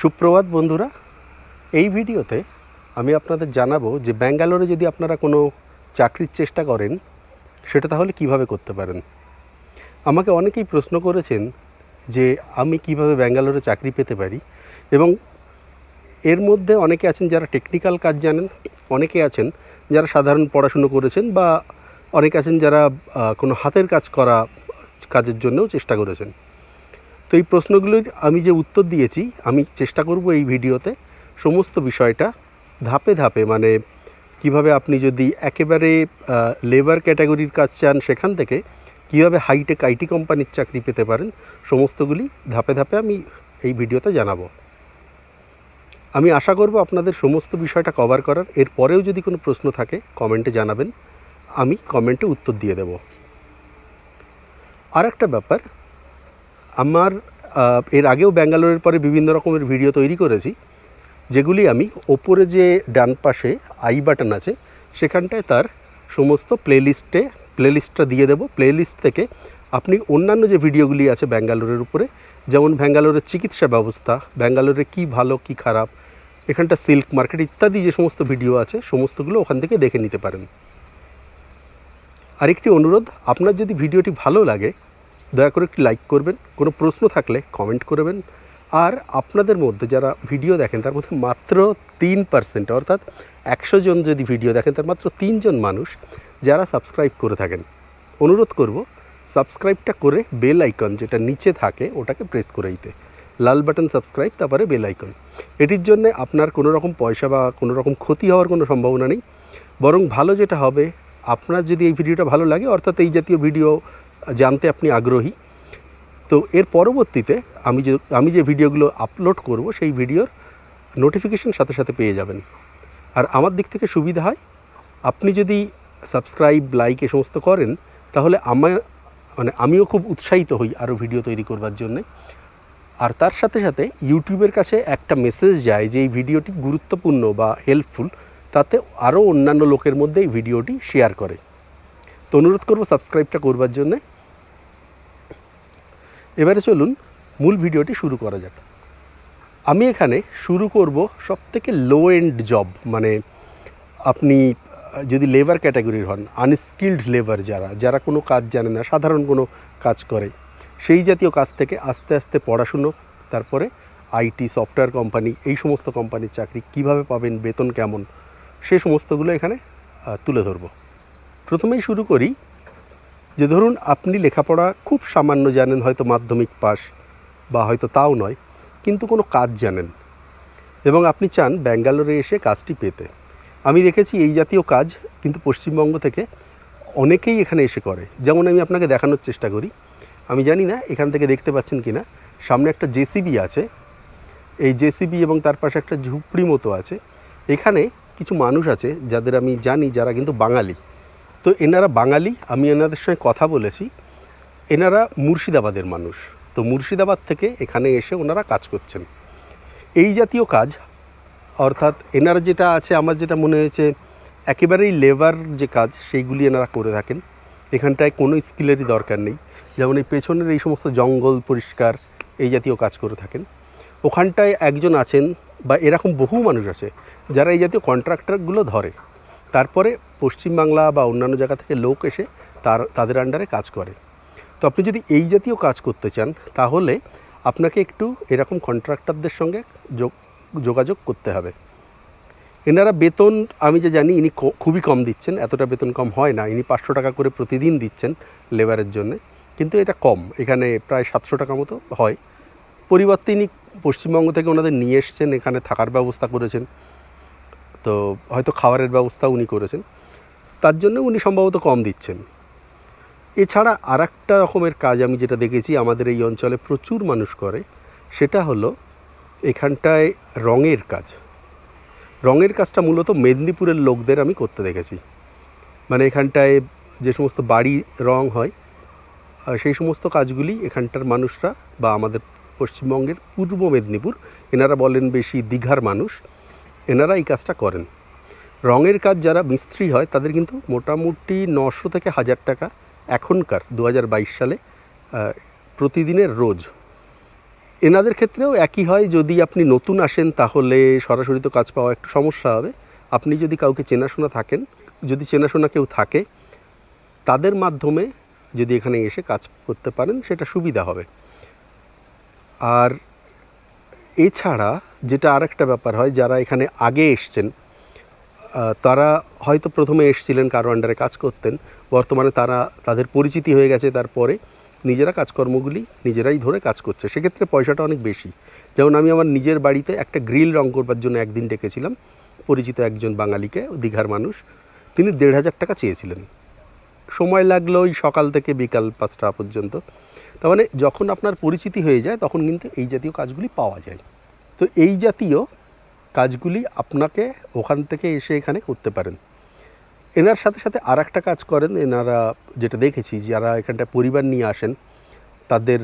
সুপ্রভাত বন্ধুরা, এই ভিডিওতে আমি আপনাদের জানাব যে ব্যাঙ্গালোরে যদি আপনারা কোনো চাকরির চেষ্টা করেন, সেটা তাহলে কীভাবে করতে পারেন? আমাকে অনেকেই প্রশ্ন করেছেন যে আমি কীভাবে ব্যাঙ্গালোরে চাকরি পেতে পারি এবং এর মধ্যে অনেকে আছেন যারা টেকনিক্যাল কাজ জানেন, অনেকে আছেন যারা সাধারণ পড়াশুনো করেছেন বা অনেকে আছেন যারা কোনো হাতের কাজ করা কাজের জন্যও চেষ্টা করেছেন। তো এই প্রশ্নগুলির আমি যে উত্তর দিয়েছি, আমি চেষ্টা করব এই ভিডিওতে সমস্ত বিষয়টা ধাপে ধাপে মানে কীভাবে আপনি যদি একেবারে লেবার ক্যাটাগরির কাজ চান সেখান থেকে, কীভাবে হাইটেক আইটি কোম্পানির চাকরি পেতে পারেন, সমস্তগুলি ধাপে ধাপে আমি এই ভিডিওতে জানাব। আমি আশা করব আপনাদের সমস্ত বিষয়টা কভার করার এরপরেও যদি কোনো প্রশ্ন থাকে, কমেন্টে জানাবেন, আমি কমেন্টে উত্তর দিয়ে দেব। আর একটা ব্যাপার আমার এর আগেও ব্যাঙ্গালোরের পরে বিভিন্ন রকমের ভিডিও তৈরি করেছি, যেগুলি আমি ওপরে যে ডান পাশে আই বাটন আছে, সেখানটায় তার সমস্ত প্লেলিস্টে, প্লেলিস্টটা দিয়ে দেবো। প্লেলিস্ট থেকে আপনি অন্যান্য যে ভিডিওগুলি আছে ব্যাঙ্গালোরের উপরে, যেমন ব্যাঙ্গালোরের চিকিৎসা ব্যবস্থা, ব্যাঙ্গালোরে কি ভালো, কি খারাপ, এখানটা সিল্ক মার্কেট ইত্যাদি যে সমস্ত ভিডিও আছে, সমস্তগুলো ওখান থেকে দেখে নিতে পারেন। আরেকটি অনুরোধ, আপনার যদি ভিডিওটি ভালো লাগে দয়া করে একটি লাইক করবেন, কোনো প্রশ্ন থাকলে কমেন্ট করবেন। আর আপনাদের মধ্যে যারা ভিডিও দেখেন, তার মধ্যে মাত্র তিন পার্সেন্ট অর্থাৎ একশো জন যদি ভিডিও দেখেন, তার মাত্র তিনজন মানুষ যারা সাবস্ক্রাইব করে থাকেন। অনুরোধ করব সাবস্ক্রাইবটা করে বেল আইকন যেটা নিচে থাকে, ওটাকে প্রেস করে দিতে। লাল বাটন সাবস্ক্রাইব তারপরে বেল আইকন এটির জন্য আপনার কোনো রকম পয়সা বা কোনো রকম ক্ষতি হওয়ার কোনো সম্ভাবনা নেই। বরং ভালো যেটা হবে, আপনার যদি এই ভিডিওটা ভালো লাগে, অর্থাৎ এই জাতীয় ভিডিও জানতে আপনি আগ্রহী। তো এর পরবর্তীতে আমি যে আমি যে ভিডিওগুলো আপলোড করব, সেই ভিডিওর নোটিফিকেশন সাথে সাথে পেয়ে যাবেন। আর আমার দিক থেকে সুবিধা হয়, আপনি যদি সাবস্ক্রাইব লাইক এ সমস্ত করেন, তাহলে আমার মানে আমিও খুব উৎসাহিত হই আরও ভিডিও তৈরি করবার জন্যে। আর তার সাথে সাথে ইউটিউবের কাছে একটা মেসেজ যায় যে, এই ভিডিওটি গুরুত্বপূর্ণ বা হেল্পফুল তাতে আরও অন্যান্য লোকের মধ্যে এই ভিডিওটি শেয়ার করে। তো অনুরোধ করব সাবস্ক্রাইবটা করবার জন্যে। এবারে চলুন মূল ভিডিওটি শুরু করা যাক। আমি এখানে শুরু করব সব থেকে লো এন্ড জব মানে আপনি যদি লেবার ক্যাটাগরির হন আনস্কিল্ড লেবার যারা যারা কোনো কাজ জানে না, সাধারণ কোনো কাজ করে, সেই জাতীয় কাজ থেকে আস্তে আস্তে পড়াশুনো, তারপরে আইটি সফটওয়্যার কোম্পানি এই সমস্ত কোম্পানির চাকরি কীভাবে পাবেন, বেতন কেমন, সে সমস্তগুলো এখানে তুলে ধরব। প্রথমেই শুরু করি যে ধরুন আপনি লেখাপড়া খুব সামান্য জানেন, হয়তো মাধ্যমিক পাস বা হয়তো তাও নয়, কিন্তু কোনো কাজ জানেন। এবং আপনি চান ব্যাঙ্গালোরে এসে কাজটি পেতে। আমি দেখেছি এই জাতীয় কাজ কিন্তু পশ্চিমবঙ্গ থেকে অনেকেই এখানে এসে করে। যেমন আমি আপনাকে দেখানোর চেষ্টা করি। আমি জানি না এখান থেকে দেখতে পাচ্ছেন কি না। সামনে একটা জেসিবি আছে। এই জেসিবি এবং তার পাশে একটা ঝুপড়ি মতো আছে। এখানে কিছু মানুষ আছে যাদের আমি জানি যারা কিন্তু বাঙালি। তো এনারা বাঙালি, আমি এনাদের সঙ্গে কথা বলেছি। এনারা মুর্শিদাবাদের মানুষ। তো মুর্শিদাবাদ থেকে এখানে এসে ওনারা কাজ করছেন। এই জাতীয় কাজ, অর্থাৎ এনারা যেটা আছে, আমার যেটা মনে হয়েছে, একেবারেই লেবার যে কাজ, সেইগুলি এনারা করে থাকেন। এখানটায় কোনো স্কিলেরই দরকার নেই। যেমন এই পেছনের এই সমস্ত জঙ্গল পরিষ্কার, এই জাতীয় কাজ করে থাকেন। ওখানটায় একজন আছেন, বা এরকম বহু মানুষ আছে, যারা এই জাতীয় কন্ট্রাক্টরগুলো ধরে। তারপরে পশ্চিমবাংলা বা অন্যান্য জায়গা থেকে লোক এসে তার, তাদের আন্ডারে কাজ করে। তো আপনি যদি এই জাতীয় কাজ করতে চান, তাহলে আপনাকে একটু এরকম কন্ট্রাক্টরদের সঙ্গে যোগ, যোগাযোগ করতে হবে। এনারা বেতন, আমি যে জানি ইনি খুবই কম দিচ্ছেন, এতটা বেতন কম হয় না। ইনি পাঁচশো টাকা করে প্রতিদিন দিচ্ছেন লেবারের জন্য। কিন্তু এটা কম, এখানে প্রায় সাতশো টাকা মতো হয়। পরিবর্তে ইনি পশ্চিমবঙ্গ থেকে ওনাদের নিয়ে এসছেন, এখানে থাকার ব্যবস্থা করেছেন। তো হয়তো খাবারের ব্যবস্থা উনি করেছেন। তার জন্য উনি সম্ভবত কম দিচ্ছেন। এছাড়া আর একটা রকমের কাজ আমি যেটা দেখেছি, আমাদের এই অঞ্চলে প্রচুর মানুষ করে, সেটা হলো এখানটায় রঙের কাজ। রঙের কাজটা মূলত মেদিনীপুরের লোকদের আমি করতে দেখেছি। মানে এখানটায় যে সমস্ত বাড়ি রং হয় সেই সমস্ত কাজগুলি এখানটার মানুষরা বা আমাদের পশ্চিমবঙ্গের পূর্ব মেদিনীপুর, এনারা বলেন বেশি দীঘার মানুষ এনারা এই কাজটা করেন। রঙের কাজ যারা মিস্ত্রি হয়, তাদের কিন্তু মোটামুটি নশো থেকে হাজার টাকা এখনকার দু হাজার বাইশ সালে প্রতিদিনের রোজ। এনাদের ক্ষেত্রেও একই হয়, যদি আপনি নতুন আসেন তাহলে সরাসরি তো কাজ পাওয়া একটু সমস্যা হবে। আপনি যদি কাউকে চেনাশোনা থাকেন, যদি চেনাশোনা কেউ থাকে, তাদের মাধ্যমে যদি এখানে এসে কাজ করতে পারেন, সেটা সুবিধা হবে। আর এছাড়া যেটা আরেকটা ব্যাপার হয়, যারা এখানে আগে এসছেন তারা হয়তো প্রথমে এসছিলেন কারও আন্ডারে কাজ করতেন, বর্তমানে তারা তাদের পরিচিতি হয়ে গেছে, তারপরে নিজেরা কাজকর্মগুলি নিজেরাই ধরে কাজ করছে। সেক্ষেত্রে পয়সাটা অনেক বেশি। যেমন আমি আমার নিজের বাড়িতে একটা গ্রিল রং করবার জন্য একদিন ডেকেছিলাম, পরিচিত একজন বাঙালিকে, দীঘার মানুষ, তিনি দেড় হাজার টাকা চেয়েছিলেন। সময় লাগল ওই সকাল থেকে বিকাল পাঁচটা পর্যন্ত। তার মানে যখন আপনার পরিচিতি হয়ে যায়, তখন কিন্তু এই জাতীয় কাজগুলি পাওয়া যায়। তো এই জাতীয় কাজগুলি আপনাকে ওখান থেকে এসে এখানে করতে পারেন। এনার সাথে সাথে আর একটা কাজ করেন, এনারা যেটা দেখেছি, যারা এখানটায় পরিবার নিয়ে আসেন, তাদের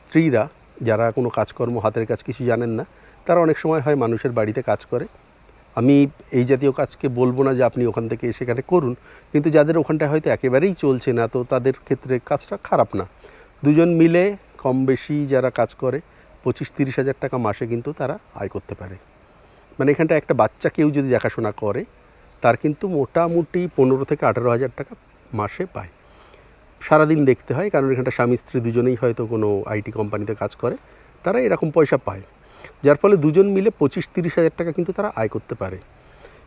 স্ত্রীরা যারা কোনো কাজকর্ম হাতের কাজ কিছু জানেন না, তারা অনেক সময় হয় মানুষের বাড়িতে কাজ করে। আমি এই জাতীয় কাজকে বলব না যে আপনি ওখান থেকে সেখানে করুন, কিন্তু যাদের ওখানটায় হয়তো একেবারেই চলছে না, তো তাদের ক্ষেত্রে কাজটা খারাপ না। দুজন মিলে কম বেশি যারা কাজ করে, পঁচিশ তিরিশ হাজার টাকা মাসে কিন্তু তারা আয় করতে পারে। মানে এখানটা একটা বাচ্চা কেউ যদি দেখাশোনা করে, তার কিন্তু মোটামুটি পনেরো থেকে আঠেরো হাজার টাকা মাসে পায়। সারাদিন দেখতে হয়, কারণ এখানটা স্বামী স্ত্রী দুজনেই হয়তো কোনো আইটি কোম্পানিতে কাজ করে, তারা এরকম পয়সা পায়। যার ফলে দুজন মিলে পঁচিশ তিরিশ হাজার টাকা কিন্তু তারা আয় করতে পারে।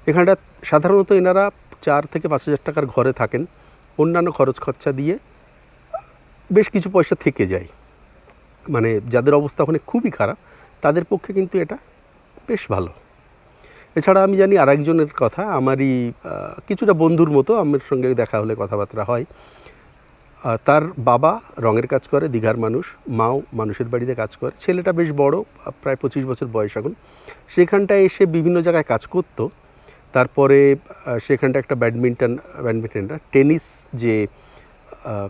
এখানটা সাধারণত এনারা চার থেকে পাঁচ হাজার টাকার ঘরে থাকেন, অন্যান্য খরচ খরচা দিয়ে বেশ কিছু পয়সা থেকে যায়। মানে যাদের অবস্থা ওখানে খুবই খারাপ, তাদের পক্ষে কিন্তু এটা বেশ ভালো। এছাড়া আমি জানি আরেকজনের কথা, আমারই কিছুটা বন্ধুর মতো, আমার সঙ্গে দেখা হলে কথাবার্তা হয়। তার বাবা রঙের কাজ করে, দীঘার মানুষ, মাও মানুষের বাড়িতে কাজ করে। ছেলেটা বেশ বড়, প্রায় পঁচিশ বছর বয়স এখন। সেখানটায় এসে বিভিন্ন জায়গায় কাজ করতো। তারপরে সেখানটা একটা ব্যাডমিন্টন ব্যাডমিন্টনটা টেনিস যে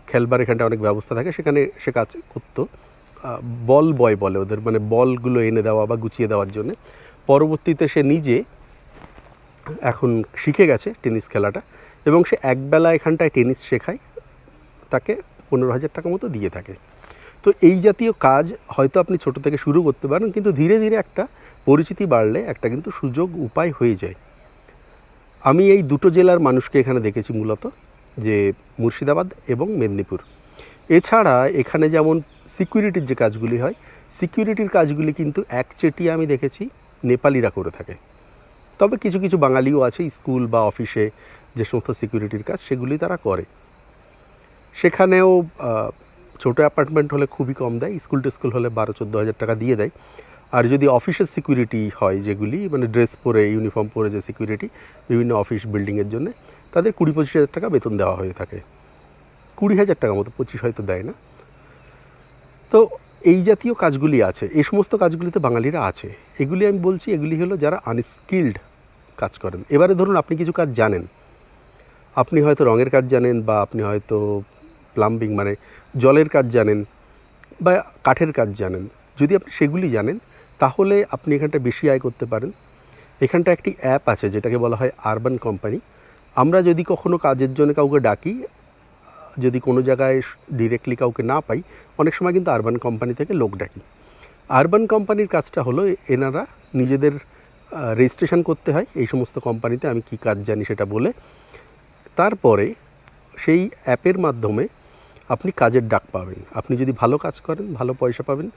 খেলবার এখানটা অনেক ব্যবস্থা থাকে, সেখানে সে কাজ করতো। বল বয় বলে ওদের মানে বলগুলো এনে দেওয়া বা গুছিয়ে দেওয়ার জন্য। পরবর্তীতে সে নিজে এখন শিখে গেছে টেনিস খেলাটা এবং সে একবেলা এখানটায় টেনিস শেখায়, তাকে পনেরো হাজার টাকা মতো দিয়ে থাকে। তো এই জাতীয় কাজ হয়তো আপনি ছোট থেকে শুরু করতে পারেন, কিন্তু ধীরে ধীরে একটা পরিচিতি বাড়লে একটা কিন্তু সুযোগ, উপায় হয়ে যায়। আমি এই দুটো জেলার মানুষকে এখানে দেখেছি মূলত। যে মুর্শিদাবাদ এবং মেদিনীপুর। এছাড়া এখানে যেমন সিকিউরিটির যে কাজগুলি হয় সিকিউরিটির কাজগুলি কিন্তু একচেটিয়া আমি দেখেছি নেপালিরা করে থাকে। তবে কিছু কিছু বাঙালিও আছে স্কুল বা অফিসে যে সমস্ত সিকিউরিটির কাজ সেগুলি তারা করে। সেখানেও ছোটো অ্যাপার্টমেন্ট হলে খুবই কম দেয়, স্কুল টিস্কুল হলে বারো চোদ্দ হাজার টাকা দিয়ে দেয়। আর যদি অফিসের সিকিউরিটি হয় যেগুলি মানে ড্রেস পরে, ইউনিফর্ম পরে যে সিকিউরিটি বিভিন্ন অফিস বিল্ডিংয়ের জন্য তাদের কুড়ি পঁচিশ হাজার টাকা বেতন দেওয়া হয়ে থাকে। কুড়ি হাজার টাকা মতো, পঁচিশ হয়তো দেয় না। তো এই জাতীয় কাজগুলি আছে, এই সমস্ত কাজগুলিতে বাঙালিরা আছে। এগুলি আমি বলছি, এগুলি হলো যারা আনস্কিল্ড কাজ করেন। এবারে ধরুন আপনি কিছু কাজ জানেন। আপনি হয়তো রঙের কাজ জানেন বা আপনি হয়তো প্লাম্বিং মানে জলের কাজ জানেন বা কাঠের কাজ জানেন। যদি আপনি সেগুলি জানেন, তাহলে আপনি এখানটা বেশি আয় করতে পারেন। এখানটা একটি অ্যাপ আছে, যেটাকে বলা হয় আরবান কোম্পানি আমরা যদি কখনো কাজের জন্য কাউকে ডাকি, যদি কোনো জায়গায় ডিরেক্টলি কাউকে না পাই, অনেক সময় কিন্তু আরবান কোম্পানি থেকে লোক ডাকি। আরবান কোম্পানির কাজটা হলো এনারা নিজেদের রেজিস্ট্রেশন করতে হয়, এই সমস্ত কোম্পানিতে আমি কি কাজ জানি সেটা বলে। তারপরে সেই অ্যাপের মাধ্যমে আপনি কাজের ডাক পাবেন। আপনি যদি ভালো কাজ করেন, ভালো পয়সা পাবেন,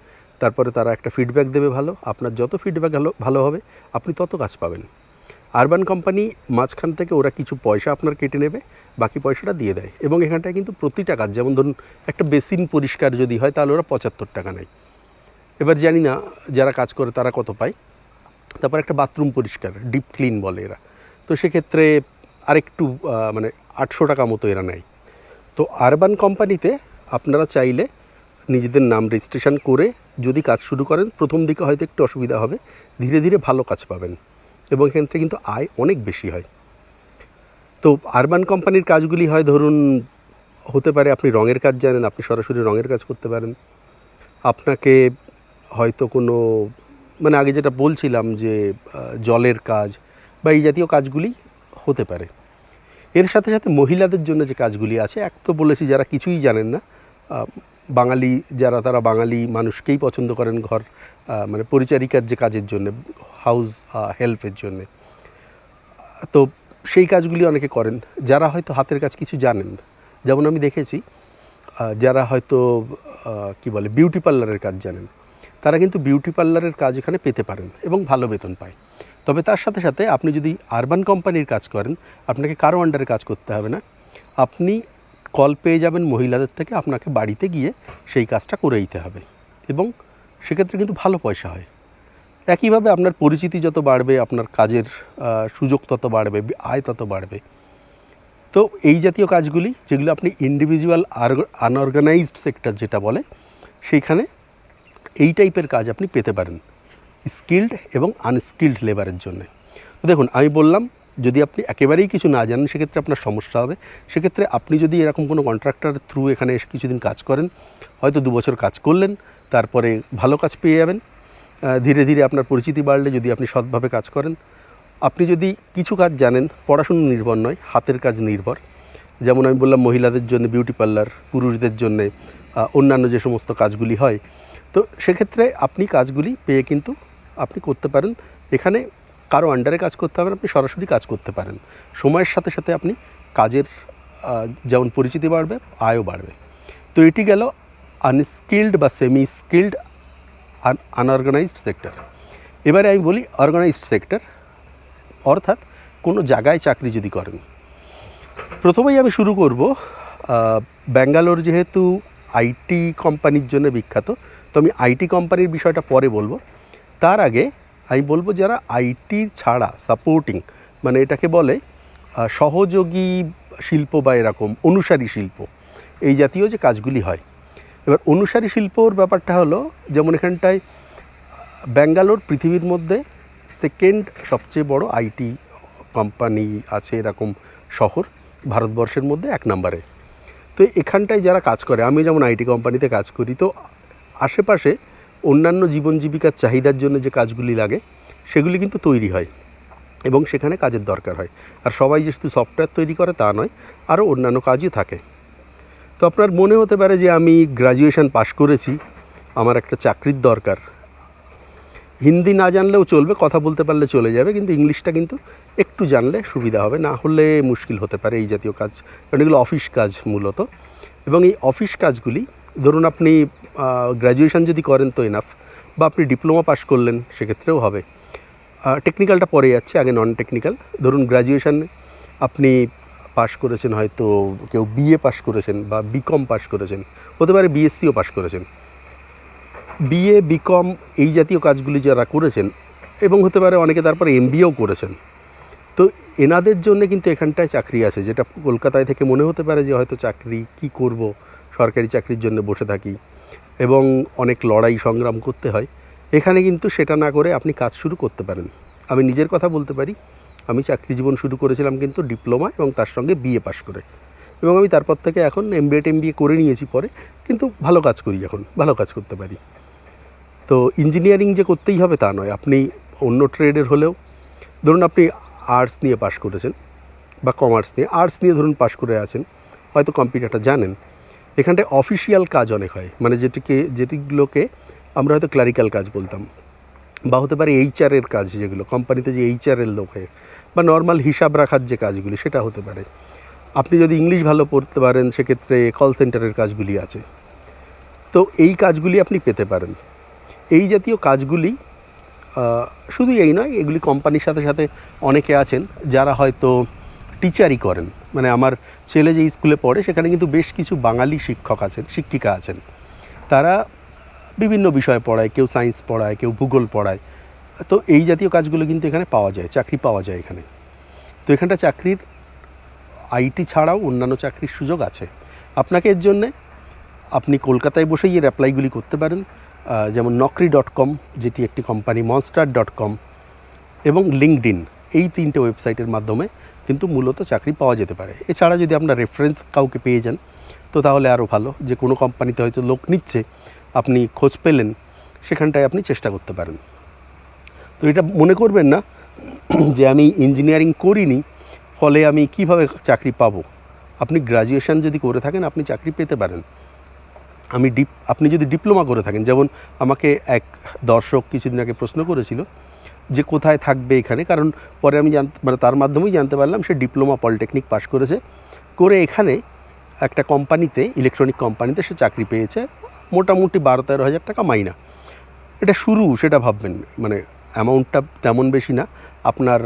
তারপরে তারা একটা ফিডব্যাক দেবে ভালো, আপনার যত ফিডব্যাক ভালো ভালো হবে, আপনি তত কাজ পাবেন। আরবান কোম্পানি মাঝখান থেকে ওরা কিছু পয়সা আপনার কেটে নেবে, বাকি পয়সাটা দিয়ে দেয়। এবং এখানটায় কিন্তু প্রতিটা কাজ, যেমন ধরুন একটা বেসিন পরিষ্কার যদি হয়, তাহলে ওরা পঁচাত্তর টাকা নেয়। এবার জানি না যারা কাজ করে তারা কত পায়। তারপর একটা বাথরুম পরিষ্কার, ডিপ ক্লিন বলে এরা। তো সেক্ষেত্রে আরেকটু মানে আটশো টাকা মতো এরা নেয়। তো আরবান কোম্পানিতে আপনারা চাইলে নিজেদের নাম রেজিস্ট্রেশন করে যদি কাজ শুরু করেন, প্রথম দিকে হয়তো একটু অসুবিধা হবে, ধীরে ধীরে ভালো কাজ পাবেন। এবং এখান থেকে কিন্তু আয় অনেক বেশি হয়। তো আরবান কোম্পানির কাজগুলি হয়, ধরুন, হতে পারে আপনি রঙের কাজ জানেন, আপনি সরাসরি রঙের কাজ করতে পারেন। আপনাকে হয়তো কোনো মানে আগে যেটা বলছিলাম যে জলের কাজ বা এই জাতীয় কাজগুলি হতে পারে। এর সাথে সাথে মহিলাদের জন্য যে কাজগুলি আছে, এক তো বলেছি যারা কিছুই জানেন না বাঙালি যারা, তারা বাঙালি মানুষকেই পছন্দ করেন ঘর মানে পরিচারিকার যে কাজের জন্য হাউস হেল্পের জন্যে। তো সেই কাজগুলি অনেকে করেন। যারা হয়তো হাতের কাজ কিছু জানেন। যেমন আমি দেখেছি যারা হয়তো কি বলে বিউটি পার্লারের কাজ জানেন। তারা কিন্তু বিউটি পার্লারের কাজ এখানে পেতে পারেন এবং ভালো বেতন পায়। তবে তার সাথে সাথে আপনি যদি আরবান কোম্পানির কাজ করেন, আপনাকে কারও আন্ডারে কাজ করতে হবে না। আপনি কল পেয়ে যাবেন মহিলাদের থেকে আপনাকে বাড়িতে গিয়ে সেই কাজটা করে দিতে হবে। এবং সেক্ষেত্রে কিন্তু ভালো পয়সা হয়। একইভাবে আপনার পরিচিতি যত বাড়বে, আপনার কাজের সুযোগ তত বাড়বে আয় তত বাড়বে। তো এই জাতীয় কাজগুলি, যেগুলো আপনি ইন্ডিভিজুয়াল আনঅর্গানাইজড সেক্টর যেটা বলে, সেইখানে এই টাইপের কাজ আপনি পেতে পারেন। স্কিল্ড এবং আনস্কিল্ড লেবারের জন্য। দেখুন, আমি বললাম যদি আপনি একেবারেই কিছু না জানেন, সেক্ষেত্রে আপনার সমস্যা হবে। সেক্ষেত্রে আপনি যদি এরকম কোনো কন্ট্রাক্টর থ্রু এখানে এসে কিছুদিন কাজ করেন, হয়তো দু বছর কাজ করলেন, তারপরে ভালো কাজ পেয়ে যাবেন। ধীরে ধীরে আপনার পরিচিতি বাড়লে যদি আপনি সৎভাবে কাজ করেন। আপনি যদি কিছু কাজ জানেন, পড়াশুনো নির্ভর নয়, হাতের কাজ নির্ভর। যেমন আমি বললাম, মহিলাদের জন্য বিউটি পার্লার পুরুষদের জন্য অন্যান্য যে সমস্ত কাজগুলি হয়। তো সেক্ষেত্রে আপনি কাজগুলি পেয়ে কিন্তু আপনি করতে পারেন। এখানে কারও আন্ডারে কাজ করতে হবে না, আপনি সরাসরি কাজ করতে পারেন। সময়ের সাথে সাথে আপনি কাজের যেমন পরিচিতি বাড়বে আয়ও বাড়বে। তো এটি গেল আনস্কিল্ড বা সেমি স্কিল্ড আনঅর্গানাইজড সেক্টর এবারে আমি বলি অর্গানাইজড সেক্টর অর্থাৎ কোনো জায়গায় চাকরি যদি করেন। প্রথমেই আমি শুরু করব ব্যাঙ্গালোর যেহেতু আইটি কোম্পানির জন্য বিখ্যাত তো আমি আইটি কোম্পানির বিষয়টা পরে বলব। তার আগে আমি বলব যারা আইটি ছাড়া সাপোর্টিং মানে এটাকে বলে সহযোগী শিল্প বা এরকম অনুসারী শিল্প, এই জাতীয় যে কাজগুলি হয়। এবার অনুসারী শিল্পর ব্যাপারটা হলো, যেমন এখানটায়, ব্যাঙ্গালোর পৃথিবীর মধ্যে সেকেন্ড সবচেয়ে বড় আইটি কোম্পানি আছে এরকম শহর, ভারতবর্ষের মধ্যে এক নম্বরে। তো এখানটায় যারা কাজ করে আমি যেমন আইটি কোম্পানিতে কাজ করি, তো আশেপাশে অন্যান্য জীবন জীবিকার চাহিদার জন্য যে কাজগুলি লাগে, সেগুলি কিন্তু তৈরি হয় এবং সেখানে কাজের দরকার হয়। আর সবাই যে শুধু সফটওয়্যার তৈরি করে তা নয়, আরও অন্যান্য কাজই থাকে। তো আপনার মনে হতে পারে যে আমি গ্র্যাজুয়েশন পাশ করেছি, আমার একটা চাকরির দরকার। হিন্দি না জানলেও চলবে, কথা বলতে পারলে চলে যাবে, কিন্তু ইংলিশটা কিন্তু একটু জানলে সুবিধা হবে, না হলে মুশকিল হতে পারে এই জাতীয় কাজ, কারণ এগুলো অফিস কাজ মূলত। এবং এই অফিস কাজগুলি ধরুন আপনি গ্র্যাজুয়েশান যদি করেন তো এনাফ বা আপনি ডিপ্লোমা পাশ করলেন, সেক্ষেত্রেও হবে। টেকনিক্যালটা পরে যাচ্ছে, আগে নন টেকনিক্যাল ধরুন গ্র্যাজুয়েশন আপনি পাশ করেছেন, হয়তো কেউ বিএ পাশ করেছেন, বা বিকম পাশ করেছেন, হতে পারে বিএসসিও পাশ করেছেন। বিএ বিকম এই জাতীয় কাজগুলি যারা করেছেন, এবং হতে পারে অনেকে তারপরে এমবিএও করেছেন। তো এনাদের জন্য কিন্তু এখানটায় চাকরি আছে, যেটা কলকাতায় থেকে মনে হতে পারে যে হয়তো চাকরি কি করব সরকারি চাকরির জন্য বসে থাকি এবং অনেক লড়াই সংগ্রাম করতে হয়, এখানে কিন্তু সেটা না করে আপনি কাজ শুরু করতে পারেন। আমি নিজের কথা বলতে পারি, আমি চাকরি জীবন শুরু করেছিলাম কিন্তু ডিপ্লোমা এবং তার সঙ্গে বিএ পাশ করে এবং আমি তারপর থেকে এখন এমবিএ টেমবিএ করে নিয়েছি পরে, কিন্তু ভালো কাজ করি এখন, ভালো কাজ করতে পারি। তো ইঞ্জিনিয়ারিং যে করতেই হবে তা নয়, আপনি অন্য ট্রেডের হলেও, ধরুন আপনি আর্টস নিয়ে পাশ করেছেন বা কমার্স নিয়ে, আর্টস নিয়ে ধরুন পাশ করে আছেন, হয়তো কম্পিউটারটা জানেন এখানটায় অফিসিয়াল কাজ অনেক হয়। মানে যেটিকে, যেটিগুলোকে আমরা হয়তো ক্লারিক্যাল কাজ বলতাম। বা হতে পারে এইচআরের কাজ যেগুলো কোম্পানিতে যে এইচআরের লোক হয় বা নর্মাল হিসাব রাখার যে কাজগুলি, সেটা হতে পারে। আপনি যদি ইংলিশ ভালো পড়তে পারেন, সেক্ষেত্রে কল সেন্টারের কাজগুলি আছে। তো এই কাজগুলি আপনি পেতে পারেন। এই জাতীয় কাজগুলি শুধু এই নয়, এগুলি কোম্পানির সাথে সাথে অনেকে আছেন, যারা হয়তো টিচারই করেন। মানে আমার ছেলে যে স্কুলে পড়ে, সেখানে কিন্তু বেশ কিছু বাঙালি শিক্ষক আছেন, শিক্ষিকা আছেন। তারা বিভিন্ন বিষয় পড়ায়, কেউ সায়েন্স পড়ায়, কেউ ভূগোল পড়ায়। তো এই জাতীয় কাজগুলো কিন্তু এখানে পাওয়া যায়, চাকরি পাওয়া যায় এখানে। তো এখানটা চাকরির আইটি ছাড়াও অন্যান্য চাকরির সুযোগ আছে। আপনাকে এর জন্যে আপনি কলকাতায় বসেই এর অ্যাপ্লাইগুলি করতে পারেন। যেমন নকরি ডট কম যেটি একটি কোম্পানি মনস্টার ডট কম এবং লিঙ্কডিন এই তিনটে ওয়েবসাইটের মাধ্যমে কিন্তু মূলত চাকরি পাওয়া যেতে পারে। এছাড়া যদি আপনার রেফারেন্স কাউকে পেয়ে যান, তো তাহলে আরও ভালো। যে কোনো কোম্পানিতে হয়তো লোক নিচ্ছে, আপনি খোঁজ পেলেন, সেখানটায় আপনি চেষ্টা করতে পারেন। তো এটা মনে করবেন না যে আমি ইঞ্জিনিয়ারিং করিনি, ফলে আমি কীভাবে চাকরি পাবো? আপনি গ্র্যাজুয়েশন যদি করে থাকেন, আপনি চাকরি পেতে পারেন। আমি ডিপ আপনি যদি ডিপ্লোমা করে থাকেন, যেমন আমাকে এক দর্শক কিছুদিন আগে প্রশ্ন করেছিল যে কোথায় থাকবে এখানে, কারণ পরে আমি জান মানে তার মাধ্যমেই জানতে পারলাম সে ডিপ্লোমা পলিটেকনিক পাশ করেছে। করে এখানে একটা কোম্পানিতে ইলেকট্রনিক কোম্পানিতে সে চাকরি পেয়েছে, মোটামুটি বারো তেরো হাজার টাকা মাইনা। এটা শুরু, সেটা ভাববেন মানে অ্যামাউন্টটা তেমন বেশি না, আপনার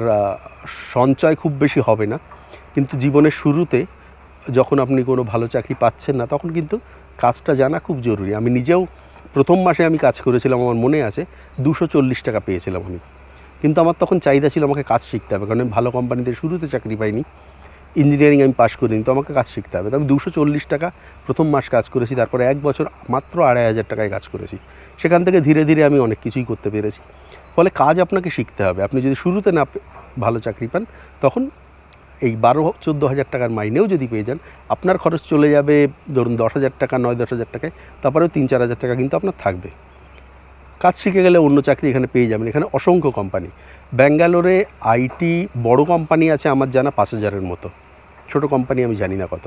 সঞ্চয় খুব বেশি হবে না। কিন্তু জীবনের শুরুতে যখন আপনি কোনো ভালো চাকরি পাচ্ছেন না, তখন কিন্তু কাজটা জানা খুব জরুরি। আমি নিজেও প্রথম মাসে আমি কাজ করেছিলাম, আমার মনে আছে, দুশো চল্লিশ টাকা পেয়েছিলাম আমি। কিন্তু আমার তখন চাহিদা ছিল আমাকে কাজ শিখতে হবে, কারণ আমি ভালো কোম্পানিতে শুরুতে চাকরি পাইনি ইঞ্জিনিয়ারিং আমি পাশ করিনি, তো আমাকে কাজ শিখতে হবে। তো আমি দুশো চল্লিশ টাকা প্রথম মাস কাজ করেছি, তারপরে এক বছর মাত্র আড়াই হাজার টাকায় কাজ করেছি। সেখান থেকে ধীরে ধীরে আমি অনেক কিছুই করতে পেরেছি। ফলে কাজ আপনাকে শিখতে হবে। আপনি যদি শুরুতে না ভালো চাকরি পান, তখন এই বারো, চোদ্দ হাজার টাকার মাইনেও যদি পেয়ে যান, আপনার খরচ চলে যাবে ধরুন দশ হাজার টাকা, নয়, দশ হাজার টাকায়, তারপরেও তিন, চার হাজার টাকা কিন্তু আপনার থাকবে। কাজ শিখে গেলে অন্য চাকরি এখানে পেয়ে যাবেন। এখানে অসংখ্য কোম্পানি ব্যাঙ্গালোরে আইটি বড় কোম্পানি আছে আমার জানা পাঁচ হাজারের মতো। ছোট কোম্পানি আমি জানি না কত।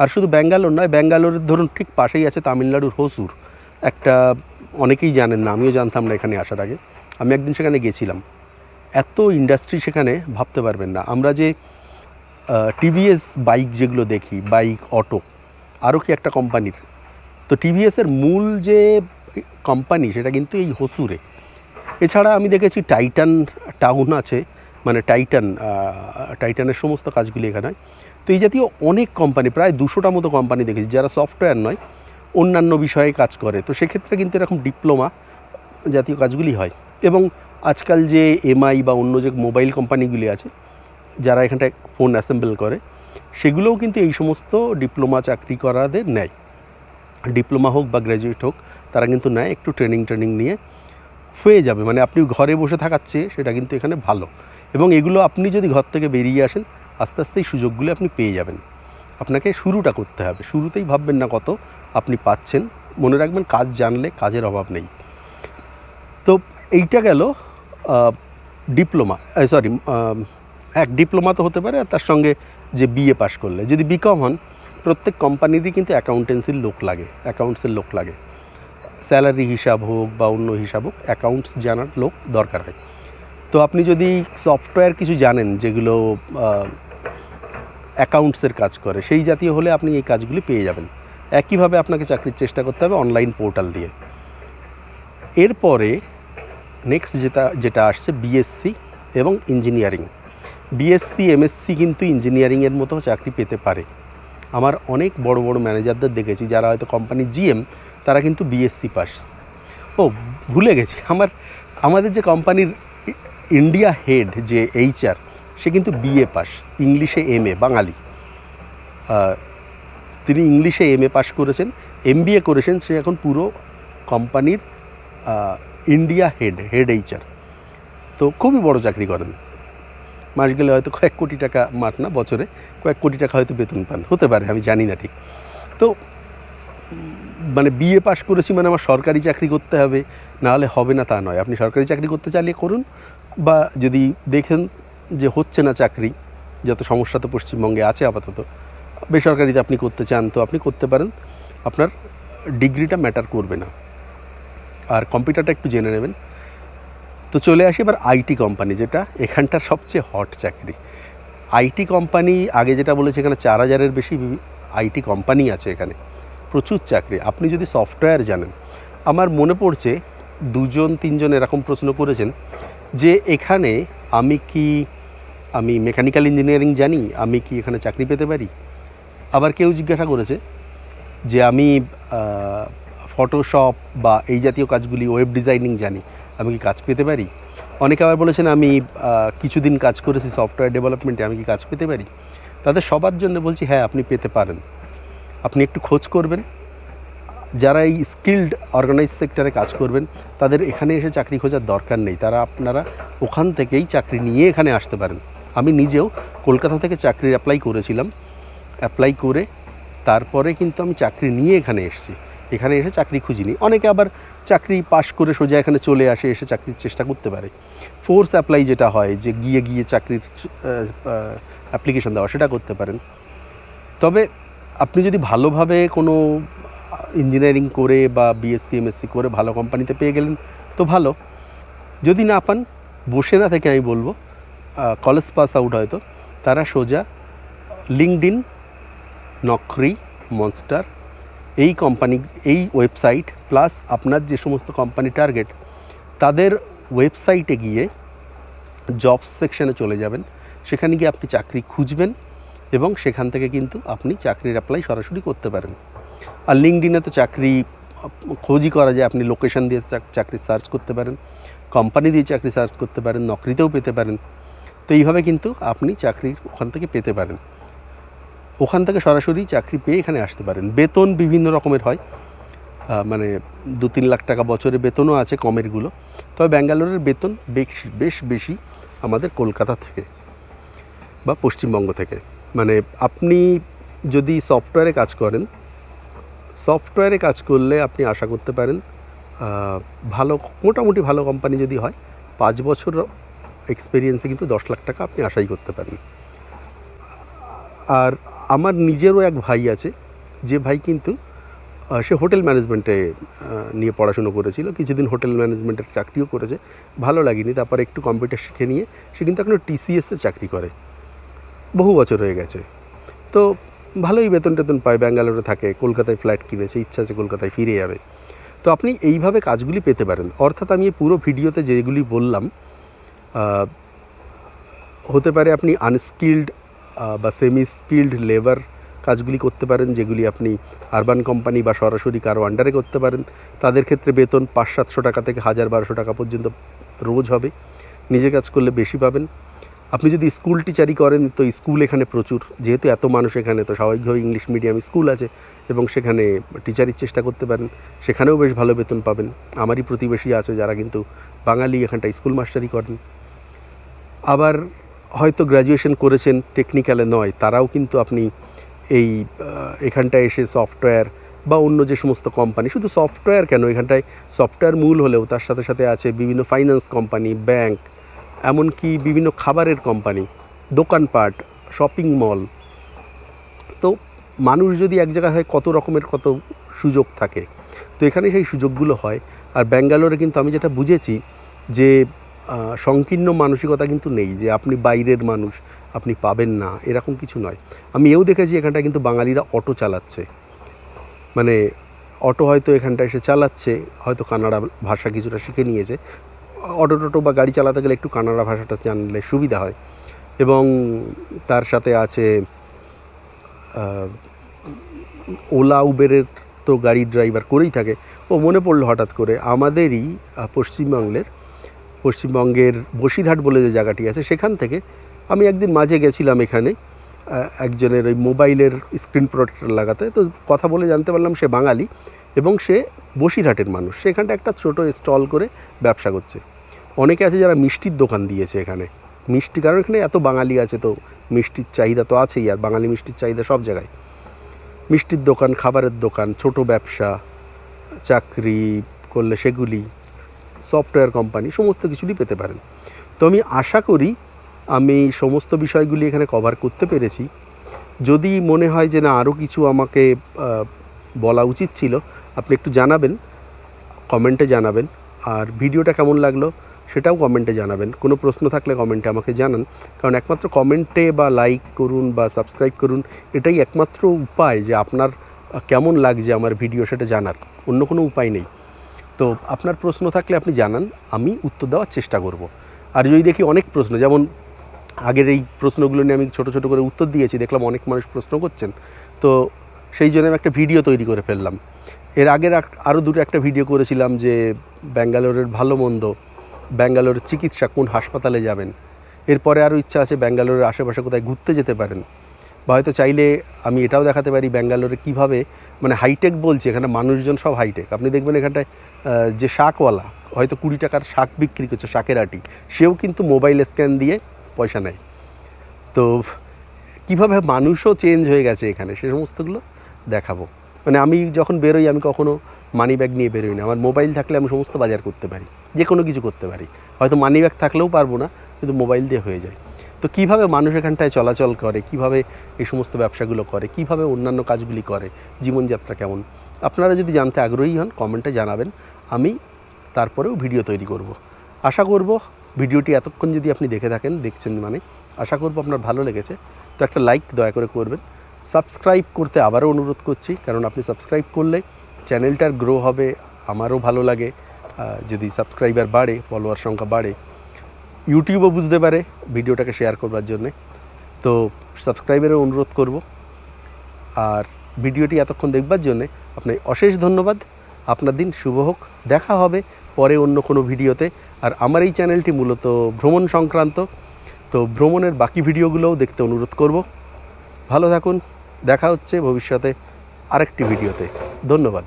আর শুধু ব্যাঙ্গালোর নয়, ব্যাঙ্গালোরের ধরুন ঠিক পাশেই আছে তামিলনাড়ুর হোসুর। একটা অনেকেই জানেন না, আমিও জানতাম না এখানে আসার আগে। আমি একদিন সেখানে গেছিলাম। এত ইন্ডাস্ট্রি সেখানে ভাবতে পারবেন না। আমরা যে টিভিএস বাইক যেগুলো দেখি বাইক অটো আরও কি একটা কোম্পানির তো টিভিএসের মূল যে কোম্পানি সেটা কিন্তু এই হসুরে। এছাড়া আমি দেখেছি টাইটান টাউন আছে মানে টাইটান টাইটানের সমস্ত কাজগুলি এখানে হয়। তো এই জাতীয় অনেক কোম্পানি প্রায় দুশোটা মতো কোম্পানি দেখেছি, যারা সফটওয়্যার নয়, অন্যান্য বিষয়ে কাজ করে। তো সেক্ষেত্রে কিন্তু এরকম ডিপ্লোমা জাতীয় কাজগুলি হয়। এবং আজকাল যে এমআই বা অন্য যে মোবাইল কোম্পানিগুলি আছে, যারা এখানটায় ফোন অ্যাসেম্বল করে, সেগুলোও কিন্তু এই সমস্ত ডিপ্লোমা চাকরি করাদের নেয়। ডিপ্লোমা হোক বা গ্র্যাজুয়েট হোক তারা কিন্তু নেয়, একটু ট্রেনিং ট্রেনিং নিয়ে হয়ে যাবে। মানে আপনি ঘরে বসে থাকার চেয়ে সেটা কিন্তু এখানে ভালো। এবং এগুলো আপনি যদি ঘর থেকে বেরিয়ে আসেন, আস্তে আস্তে এই সুযোগগুলো আপনি পেয়ে যাবেন। আপনাকে শুরুটা করতে হবে। শুরুতেই ভাববেন না কত আপনি পাচ্ছেন। মনে রাখবেন কাজ জানলে কাজের অভাব নেই। তো এইটা গেল ডিপ্লোমা সরি এক ডিপ্লোমা তো হতে পারে, আর তার সঙ্গে যে বিএ পাশ করলে। যদি বিকম হন, প্রত্যেক কোম্পানিরই কিন্তু অ্যাকাউন্টেন্সির লোক লাগে অ্যাকাউন্টসের লোক লাগে। স্যালারি হিসাব হোক বা অন্য হিসাব হোক অ্যাকাউন্টস জানার লোক দরকার হয়। তো আপনি যদি সফটওয়্যার কিছু জানেন যেগুলো অ্যাকাউন্টসের কাজ করে, সেই জাতীয় হলে আপনি এই কাজগুলি পেয়ে যাবেন। একইভাবে আপনাকে চাকরির চেষ্টা করতে হবে অনলাইন পোর্টাল দিয়ে। এরপরে নেক্সট যেটা যেটা আসছে বিএসসি এবং ইঞ্জিনিয়ারিং বিএসসি এমএসসি কিন্তু ইঞ্জিনিয়ারিংয়ের মতো চাকরি পেতে পারে। আমার অনেক বড় বড় ম্যানেজারদের দেখেছি যারা হয়তো কোম্পানির জিএম তারা কিন্তু বিএসসি পাস। ও, ভুলে গেছি। আমার, আমাদের যে কোম্পানির ইন্ডিয়া হেড যে এইচআর সে কিন্তু বিএ পাস ইংলিশে এম এ বাঙালি। তিনি ইংলিশে এম এ পাস করেছেন এম বি এ করেছেন, সে এখন পুরো কোম্পানির ইন্ডিয়া হেড হেড এইচআর তো খুবই বড় চাকরি করেন। মাস গেলে হয়তো কয়েক কোটি টাকা মাস না, বছরে কয়েক কোটি টাকা হয়তো বেতন পান। হতে পারে, আমি জানি না ঠিক। তো মানে বিএ পাস করেছি মানে আমার সরকারি চাকরি করতে হবে, নাহলে হবে না তা নয়। আপনি সরকারি চাকরি করতে চাইলে করুন, বা যদি দেখেন যে হচ্ছে না চাকরি, যত সমস্যা তো পশ্চিমবঙ্গে আছে আপাতত, বেসরকারিতে আপনি করতে চান তো আপনি করতে পারেন, আপনার ডিগ্রিটা ম্যাটার করবে না। আর কম্পিউটারটা একটু জেনে নেবেন। তো চলে আসি এবার আইটি কোম্পানি যেটা এখানটার সবচেয়ে হট চাকরি। আইটি কোম্পানি আগে যেটা বলেছে এখানে চার হাজারের বেশি আইটি কোম্পানি আছে এখানে। প্রচুর চাকরি। আপনি যদি সফটওয়্যার জানেন, আমার মনে পড়ছে দুজন, তিনজন এরকম প্রশ্ন করেছেন যে এখানে আমি কি, আমি মেকানিক্যাল ইঞ্জিনিয়ারিং জানি, আমি কি এখানে চাকরি পেতে পারি? আবার কেউ জিজ্ঞাসা করেছে যে আমি ফটোশপ বা এই জাতীয় কাজগুলি ওয়েব ডিজাইনিং জানি, আমি কি কাজ পেতে পারি? অনেকে আবার বলেছেন আমি কিছুদিন কাজ করেছি সফটওয়্যার ডেভেলপমেন্টে আমি কি কাজ পেতে পারি? তাদের সবার জন্য বলছি হ্যাঁ আপনি পেতে পারেন। আপনি একটু খোঁজ করবেন। যারা এই স্কিল্ড অর্গানাইজ সেক্টরে কাজ করবেন, তাদের এখানে এসে চাকরি খোঁজার দরকার নেই। তারা আপনারা ওখান থেকেই চাকরি নিয়ে এখানে আসতে পারেন। আমি নিজেও কলকাতা থেকে চাকরির অ্যাপ্লাই করেছিলাম। অ্যাপ্লাই করে তারপরে কিন্তু আমি চাকরি নিয়ে এখানে এসেছি। এখানে এসে চাকরি খুঁজিনি। অনেকে আবার চাকরি পাশ করে সোজা এখানে চলে আসে, এসে চাকরির চেষ্টা করতে পারে। ফোর্স অ্যাপ্লাই যেটা হয়, যে গিয়ে গিয়ে চাকরির অ্যাপ্লিকেশন দেওয়া, সেটা করতে পারেন। তবে আপনি যদি ভালোভাবে কোনো ইঞ্জিনিয়ারিং করে বা বিএসসি এমএসসি করে ভালো কোম্পানিতে পেয়ে গেলেন, তো ভালো। যদি না পান, বসে না থেকে আমি বলব কলেজ পাস আউট হয়তো। তারা সোজা লিঙ্কডিন নকরি মনস্টার এই কোম্পানি এই ওয়েবসাইট প্লাস আপনার যে সমস্ত কোম্পানি টার্গেট তাদের ওয়েবসাইটে গিয়ে জব সেকশানে চলে যাবেন। সেখানে গিয়ে আপনি চাকরি খুঁজবেন। এবং সেখান থেকে কিন্তু আপনি চাকরির অ্যাপ্লাই সরাসরি করতে পারেন। আর লিঙ্কডিনে তো চাকরি, খোঁজই করা যায়, আপনি লোকেশন দিয়ে চাক- চাকরি সার্চ করতে পারেন কোম্পানি দিয়ে চাকরি সার্চ করতে পারেন, নকরিতেও পেতে পারেন। তো এইভাবে কিন্তু আপনি চাকরি ওখান থেকে পেতে পারেন। ওখান থেকে সরাসরি চাকরি পেয়ে এখানে আসতে পারেন। বেতন বিভিন্ন রকমের হয়। মানে দু তিন লাখ টাকা বছরে বেতনও আছে কমেরগুলো তবে ব্যাঙ্গালোরের বেতন বেশ বেশ বেশি আমাদের কলকাতা থেকে বা পশ্চিমবঙ্গ থেকে। মানে আপনি যদি সফটওয়্যারে কাজ করেন সফটওয়্যারে কাজ করলে আপনি আশা করতে পারেন ভালো, মোটামুটি ভালো কোম্পানি যদি হয়, পাঁচ বছর এক্সপিরিয়েন্সে কিন্তু দশ লাখ টাকা আপনি আশাই করতে পারেন। আর আমার নিজেরও এক ভাই আছে, যে ভাই কিন্তু সে হোটেল ম্যানেজমেন্টে নিয়ে পড়াশুনো করেছিল, কিছুদিন হোটেল ম্যানেজমেন্টের চাকরিও করেছে, ভালো লাগেনি, তারপর একটু কম্পিউটার শিখে নিয়ে, সে কিন্তু এখনও টিসিএসে চাকরি করে। বহু বছর হয়ে গেছে। তো ভালোই বেতন টেতন পায়, ব্যাঙ্গালোরে থাকে, কলকাতায় ফ্ল্যাট কিনেছে ইচ্ছা আছে কলকাতায় ফিরে যাবে। তো আপনি এইভাবে কাজগুলি পেতে পারেন। অর্থাৎ আমি এই পুরো ভিডিওতে যেগুলি বললাম হতে পারে আপনি আনস্কিল্ড বা সেমি স্কিল্ড লেবার কাজগুলি করতে পারেন, যেগুলি আপনি আরবান কোম্পানি বা সরাসরি কারও আন্ডারে করতে পারেন। তাদের ক্ষেত্রে বেতন পাঁচ সাতশো টাকা থেকে হাজার বারোশো টাকা পর্যন্ত রোজ হবে। নিজে কাজ করলে বেশি পাবেন। আপনি যদি স্কুল টিচারই করেন, তো স্কুল এখানে প্রচুর। যেহেতু এত মানুষ এখানে, তো স্বাভাবিকভাবে ইংলিশ মিডিয়াম স্কুল আছে এবং সেখানে টিচারির চেষ্টা করতে পারেন। সেখানেও বেশ ভালো বেতন পাবেন। আমারই প্রতিবেশী আছে যারা কিন্তু বাঙালি এখানটা স্কুল মাস্টারই করেন। আবার হয়তো গ্র্যাজুয়েশন করেছেন টেকনিক্যালে নয়, তারাও কিন্তু আপনি এই এখানটায় এসে সফটওয়্যার বা অন্য যে সমস্ত কোম্পানি শুধু সফটওয়্যার কেন, এখানটায় সফটওয়্যার মূল হলেও তার সাথে সাথে আছে বিভিন্ন ফাইন্যান্স কোম্পানি ব্যাংক এমনকি বিভিন্ন খাবারের কোম্পানি দোকানপাট শপিং মল তো মানুষ যদি এক জায়গায় হয়, কত রকমের কত সুযোগ থাকে। তো এখানে সেই সুযোগগুলো হয়। আর ব্যাঙ্গালোরে কিন্তু আমি যেটা বুঝেছি যে সংকীর্ণ মানসিকতা কিন্তু নেই যে, আপনি বাইরের মানুষ, আপনি পাবেন না, এরকম কিছু নয়। আমি এও দেখেছি এখানটা কিন্তু বাঙালিরা অটো চালাচ্ছে। মানে অটো হয়তো এখানটা এসে চালাচ্ছে, হয়তো কানাডা ভাষা কিছুটা শিখে নিয়েছে। অটো টোটো বা গাড়ি চালাতে গেলে একটু কানাডা ভাষাটা জানলে সুবিধা হয়। এবং তার সাথে আছে ওলা উবেরের তো গাড়ি ড্রাইভার করেই থাকে। ও মনে পড়ল হঠাৎ করে আমাদেরই আহ, পশ্চিমবাংলের পশ্চিমবঙ্গের বসিরহাট বলে যে জায়গাটি আছে সেখান থেকে আমি একদিন মাঝে গেছিলাম এখানে একজনের ওই মোবাইলের স্ক্রিন প্রোটেক্টর লাগাতে। তো কথা বলে জানতে পারলাম সে বাঙালি এবং সে বসিরহাটের মানুষ। সেখানটা একটা ছোট স্টল করে ব্যবসা করছে। অনেকে আছে যারা মিষ্টির দোকান দিয়েছে এখানে। মিষ্টি কারণ এখানে এত বাঙালি আছে তো, মিষ্টির চাহিদা তো আছেই, আর বাঙালি মিষ্টির চাহিদা সব জায়গায়। মিষ্টির দোকান, খাবারের দোকান, ছোট ব্যবসা, চাকরি করলে সেগুলি, সফটওয়্যার কোম্পানি, সমস্ত কিছুই পেতে পারেন। তো আমি আশা করি, আমি সমস্ত বিষয়গুলি এখানে কভার করতে পেরেছি। যদি মনে হয় যে না, আরও কিছু আমাকে বলা উচিত ছিল, আপনি একটু জানাবেন কমেন্টে জানাবেন। আর ভিডিওটা কেমন লাগল? সেটাও কমেন্টে জানাবেন। কোনো প্রশ্ন থাকলে কমেন্টে আমাকে জানান। কারণ একমাত্র কমেন্টে বা লাইক করুন বা সাবস্ক্রাইব করুন, এটাই একমাত্র উপায় যে আপনার কেমন লাগছে আমার ভিডিও সেটা জানার। অন্য কোনো উপায় নেই। তো আপনার প্রশ্ন থাকলে আপনি জানান, আমি উত্তর দেওয়ার চেষ্টা করব। আর যদি দেখি অনেক প্রশ্ন, যেমন আগের এই প্রশ্নগুলো নিয়ে আমি ছোট ছোট করে উত্তর দিয়েছি, দেখলাম অনেক মানুষ প্রশ্ন করছেন। তো সেই জন্য আমি একটা ভিডিও তৈরি করে ফেললাম। এর আগের আরও দুটো একটা ভিডিও করেছিলাম যে, ব্যাঙ্গালোরের ভালো মন্দ। ব্যাঙ্গালোরের চিকিৎসা কোন হাসপাতালে যাবেন? এরপরে আরও ইচ্ছা আছে ব্যাঙ্গালোরের আশেপাশে কোথায় ঘুরতে যেতে পারেন। বা হয়তো চাইলে আমি এটাও দেখাতে পারি ব্যাঙ্গালোরে কীভাবে মানে হাইটেক বলছি, এখানে মানুষজন সব হাইটেক আপনি দেখবেন এখানটায় যে শাকওয়ালা, হয়তো কুড়ি টাকার শাক বিক্রি করছে, শাকের আটি, সেও কিন্তু মোবাইল স্ক্যান দিয়ে পয়সা নেয়। তো কীভাবে মানুষও চেঞ্জ হয়ে গেছে এখানে, সে সমস্তগুলো দেখাবো। মানে আমি যখন বেরোই, আমি কখনো মানি ব্যাগ নিয়ে বেরোই না। আমার মোবাইল থাকলে আমি সমস্ত বাজার করতে পারি। যে কোনো কিছু করতে পারি। হয়তো মানি ব্যাগ থাকলেও পারব না, কিন্তু মোবাইল দিয়ে হয়ে যায়। তো কীভাবে মানুষ এখানটায় চলাচল করে? কীভাবে এই সমস্ত ব্যবসাগুলো করে? কীভাবে অন্যান্য কাজগুলি করে? জীবনযাত্রা কেমন? আপনারা যদি জানতে আগ্রহী হন, কমেন্টে জানাবেন। আমি তারপরেও ভিডিও তৈরি করব। আশা করব ভিডিওটি এতক্ষণ যদি আপনি দেখে থাকেন, দেখছেন মানে আশা করব আপনার ভালো লেগেছে। তো একটা লাইক দয়া করে করবেন। সাবস্ক্রাইব করতে আবারও অনুরোধ করছি, কারণ আপনি সাবস্ক্রাইব করলে চ্যানেলটার গ্রো হবে, আমারও ভালো লাগে। যদি সাবস্ক্রাইবার বাড়ে ফলোয়ার সংখ্যা বাড়ে ইউটিউবও বুঝতে পারে ভিডিওটাকে শেয়ার করবার জন্যে। তো সাবস্ক্রাইবারের অনুরোধ করব। আর ভিডিওটি এতক্ষণ দেখবার জন্যে আপনাকে অশেষ ধন্যবাদ। আপনার দিন শুভ হোক, দেখা হবে পরে অন্য কোনো ভিডিওতে। আর আমার এই চ্যানেলটি মূলত ভ্রমণ সংক্রান্ত। তো ভ্রমণের বাকি ভিডিওগুলোও দেখতে অনুরোধ করব। ভালো থাকুন, দেখা হচ্ছে ভবিষ্যতে। আরেকটি ভিডিওতে। ধন্যবাদ।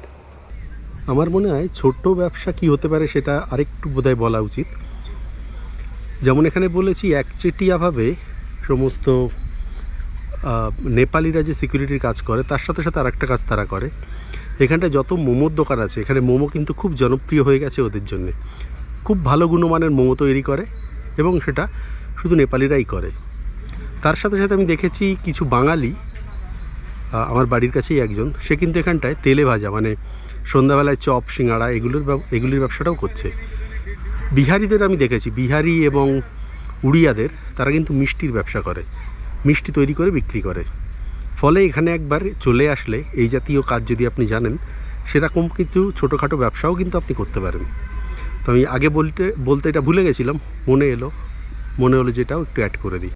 আমার মনে হয় ছোট্ট ব্যবসা কি হতে পারে সেটা আরেকটু বোধহয় বলা উচিত। যেমন এখানে বলেছি, একচেটিয়াভাবে সমস্ত নেপালিরা যে সিকিউরিটির কাজ করে, তার সাথে সাথে আরেকটা কাজ তারা করে। এখানটায় যত মোমোর দোকান আছে, এখানে মোমো কিন্তু খুব জনপ্রিয় হয়ে গেছে ওদের জন্যে। খুব ভালো গুণমানের মোমো তৈরি করে এবং সেটা শুধু নেপালিরাই করে। তার সাথে সাথে আমি দেখেছি কিছু বাঙালি আমার বাড়ির কাছেই একজন। সে কিন্তু এখানটায় তেলে ভাজা মানে সন্ধ্যাবেলায় চপ সিঙাড়া এগুলোর এগুলির ব্যবসাটাও করছে। বিহারিদের আমি দেখেছি। বিহারি এবং উড়িয়াদের, তারা কিন্তু মিষ্টির ব্যবসা করে। মিষ্টি তৈরি করে, বিক্রি করে। ফলে এখানে একবার চলে আসলে এই জাতীয় কাজ যদি আপনি জানেন, সেরকম কিছু ছোটোখাটো ব্যবসাও কিন্তু আপনি করতে পারেন। তো আমি আগে বলতে বলতে এটা ভুলে গেছিলাম। মনে এলো। মনে হলো যেটাও একটু অ্যাড করে দিই।